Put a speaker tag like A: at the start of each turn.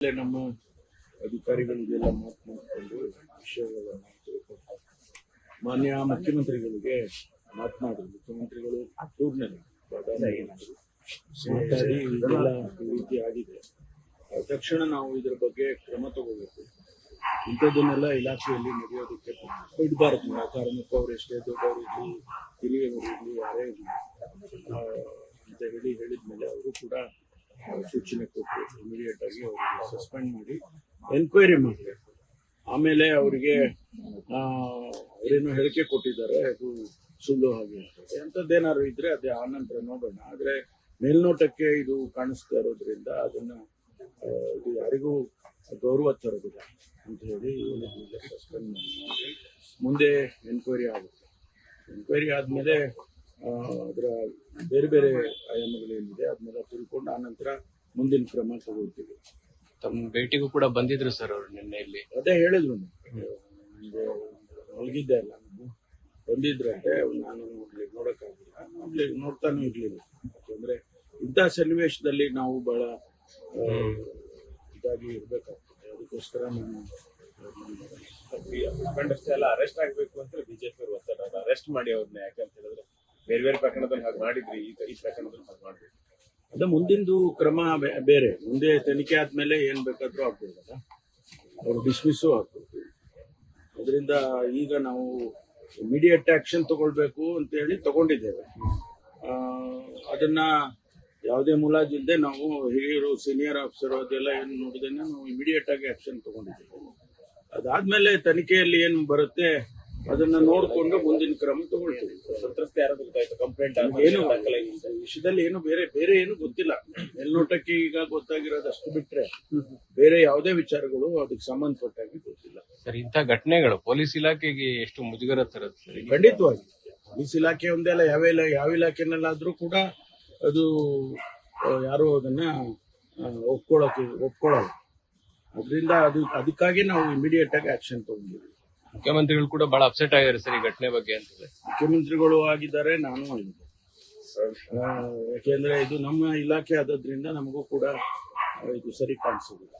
A: ಇಲ್ಲೇ ನಮ್ಮ ಅಧಿಕಾರಿಗಳಿಗೆಲ್ಲ ಮಾತನಾಡಿಕೊಂಡು ವಿಷಯಗಳನ್ನು ತಿಳ್ಕೊಂಡು ಮಾನ್ಯ ಮುಖ್ಯಮಂತ್ರಿಗಳಿಗೆ ಮಾತನಾಡಿ ಮುಖ್ಯಮಂತ್ರಿಗಳು ಟೂರ್ನಲ್ಲಿ ಮಾತಾಡಿ ಇದೆಲ್ಲ ರೀತಿ ಆಗಿದೆ. ಆ, ತಕ್ಷಣ ನಾವು ಇದ್ರ ಬಗ್ಗೆ ಕ್ರಮ ತಗೋಬೇಕು. ಇಂಥದ್ದನ್ನೆಲ್ಲ ಇಲಾಖೆಯಲ್ಲಿ ನಡೆಯೋದಕ್ಕೆ ಬಿಡಬಾರದು. ಕಾರಣಕ್ಕೂ ಅವ್ರು ಎಷ್ಟೇ ದೊಡ್ಡವರು ಇರಲಿ ಹಿರಿಯವರು ಇರಲಿ. ಯಾರೇ ಇರಲಿ ಅಂತ ಹೇಳಿ ಹೇಳಿದ್ಮೇಲೆ ಅವರು ಕೂಡ ಆ, ಸೂಚನೆ ಕೊಟ್ಟು ಇಮಿಡಿಯೇಟ್ ಆಗಿ ಅವರಿಗೆ ಸಸ್ಪೆಂಡ್ ಮಾಡಿ ಎನ್ಕ್ವೈರಿ ಮಾಡಿ. ಆಮೇಲೆ ಅವರಿಗೆ ಅವರೇನು ಹೇಳಿಕೆ ಕೊಟ್ಟಿದ್ದಾರೆ, ಅದು ಸುಳ್ಳು ಹಾಗೆ ಎಂಥದ್ದೇನಾದ್ರು ಇದ್ರೆ ಅದೇ ಆನಂತರ ನಂತರ ನೋಡೋಣ. ಆದ್ರೆ ಮೇಲ್ನೋಟಕ್ಕೆ ಇದು ಕಾಣಿಸ್ತಾ ಇರೋದ್ರಿಂದ ಅದನ್ನ ಇದು ಯಾರಿಗೂ ಗೌರವ ತರೋದಿಲ್ಲ ಅಂತ ಹೇಳಿ ಸಸ್ಪೆಂಡ್ ಮಾಡಿ. ಮುಂದೆ ಎನ್ಕ್ವೈರಿ ಆಗುತ್ತೆ. ಎನ್ಕ್ವೈರಿ ಆದ್ಮೇಲೆ ಅದರ ಬೇರೆ ಬೇರೆ ಆಯಾಮಗಳೇನಿದೆ ಅದನ್ನೆಲ್ಲ ತಿಳ್ಕೊಂಡು ಆನಂತರ ಮುಂದಿನ ಕ್ರಮ ತಗೊಳ್ತೀವಿ.
B: ತಮ್ಮ ಭೇಟಿಗೂ ಕೂಡ ಬಂದಿದ್ರು ಸರ್ ಅವರು ನಿನ್ನೆ ಇಲ್ಲಿ
A: ಅದೇ ಹೇಳಿದ್ರು ನಮಗೆ ಮಲಗಿದ್ದೆ ಅಲ್ಲ ನಾನು ಬಂದಿದ್ರಂತೆ ನಾನು ನೋಡ್ಲಿ ನೋಡಕ್ಕಾಗಿಲ್ಲ. ನೋಡ್ಲಿ ನೋಡ್ತಾನೂ ಇರ್ಲಿಲ್ಲ. ಯಾಕಂದ್ರೆ ಇಂಥ ಸನ್ನಿವೇಶದಲ್ಲಿ ನಾವು ಬಹಳ ಇದಾಗಿ ಇರ್ಬೇಕಾಗ್ತದೆ. ಅದಕ್ಕೋಸ್ಕರ ನಾನು
C: ಮುಖಂಡಷ್ಟೇ ಎಲ್ಲ ಅರೆಸ್ಟ್ ಆಗ್ಬೇಕು ಅಂತ ಬಿಜೆಪಿ ಒತ್ತಡ ಅರೆಸ್ಟ್ ಮಾಡಿ ಅವ್ರನ್ನ ಯಾಕೆ ಅಂತ ಹೇಳಿದ್ರೆ ಬೇರೆ ಬೇರೆ ಪ್ರಕರಣದಲ್ಲಿ ಹಾಗೆ ಮಾಡಿದ್ರಿ, ಈ ಈ ಪ್ರಕರಣದಲ್ಲಿ ಹಾಗೆ ಮಾಡಬೇಕು
A: ಅದ ಮುಂದಿಂದು ಕ್ರಮ ಬೇರೆ. ಮುಂದೆ ತನಿಖೆ ಆದ್ಮೇಲೆ ಏನ್ ಬೇಕಾದ್ರೂ ಆಗ್ಬೋದಲ್ಲ. ಅವ್ರು ಡಿಸ್ಮಿಸ್ಸು ಆಗ್ಬೋದು. ಅದರಿಂದ ಈಗ ನಾವು ಇಮಿಡಿಯೇಟ್ ಆಕ್ಷನ್ ತಗೊಳ್ಬೇಕು ಅಂತ ಹೇಳಿ ತಗೊಂಡಿದ್ದೇವೆ. ಅದನ್ನ ಯಾವುದೇ ಮುಲಾಜಿಲ್ಲದೆ ನಾವು ಹಿರಿಯರು ಸೀನಿಯರ್ ಆಫೀಸರ್ ಅದೆಲ್ಲ ಏನು ನೋಡಿದ್ರೆ ನಾವು ಇಮಿಡಿಯೇಟ್ ಆಗಿ ಆಕ್ಷನ್ ತಗೊಂಡಿದ್ದೇವೆ. ಅದಾದ್ಮೇಲೆ ತನಿಖೆಯಲ್ಲಿ ಏನು ಬರುತ್ತೆ ಅದನ್ನ ನೋಡಿಕೊಂಡು ಮುಂದಿನ ಕ್ರಮ ತಗೊಳ್ತೀವಿ.
C: ಸಂತ್ರಸ್ತ ಯಾರು ಗೊತ್ತಾಯ್ತು? ಕಂಪ್ಲೇಂಟ್
A: ಏನು ಈ ವಿಷಯದಲ್ಲಿ ಏನು ಬೇರೆ ಬೇರೆ ಏನು ಗೊತ್ತಿಲ್ಲ. ಮೇಲ್ನೋಟಕ್ಕೆ ಈಗ ಗೊತ್ತಾಗಿರೋದಷ್ಟು ಬಿಟ್ರೆ ಬೇರೆ ಯಾವುದೇ ವಿಚಾರಗಳು ಅದಕ್ಕೆ ಸಂಬಂಧಪಟ್ಟಾಗಿ ಗೊತ್ತಿಲ್ಲ.
B: ಸರ್ ಇಂಥ ಘಟನೆಗಳು ಪೊಲೀಸ್ ಇಲಾಖೆಗೆ ಎಷ್ಟು ಮುಜುಗರ ತರುತ್ತೆ? ಸರ್
A: ಖಂಡಿತವಾಗಿ. ಪೊಲೀಸ್ ಇಲಾಖೆ ಒಂದೇ ಅಲ್ಲ ಯಾವ ಇಲಾ ಯಾವ ಇಲಾಖೆನಲ್ಲಾದ್ರೂ ಕೂಡ ಅದು ಯಾರು ಅದನ್ನ ಒಪ್ಕೊಳ್ಳೋಕೆ ಒಪ್ಕೊಳ್ಳಲ್ಲ ಅದರಿಂದ ಅದು ಅದಕ್ಕಾಗಿ ನಾವು ಇಮಿಡಿಯೇಟ್ ಆಗಿ ಆಕ್ಷನ್ ತಗೊಂಡಿದ್ದೀವಿ.
B: ಮುಖ್ಯಮಂತ್ರಿಗಳು ಕೂಡ ಬಹಳ ಅಪ್ಸೆಟ್ ಆಗಿದ್ದಾರೆ ಸರ್ ಈ ಘಟನೆ ಬಗ್ಗೆ ಅಂತ
A: ಮುಖ್ಯಮಂತ್ರಿಗಳು ಆಗಿದ್ದಾರೆ, ನಾನು ಆಗಿದ್ದೆ ಯಾಕೆಂದ್ರೆ ಇದು ನಮ್ಮ ಇಲಾಖೆ ಆದದ್ರಿಂದ ನಮಗೂ ಕೂಡ ಇದು ಸರಿ ಕಾಣಿಸೋದಿಲ್ಲ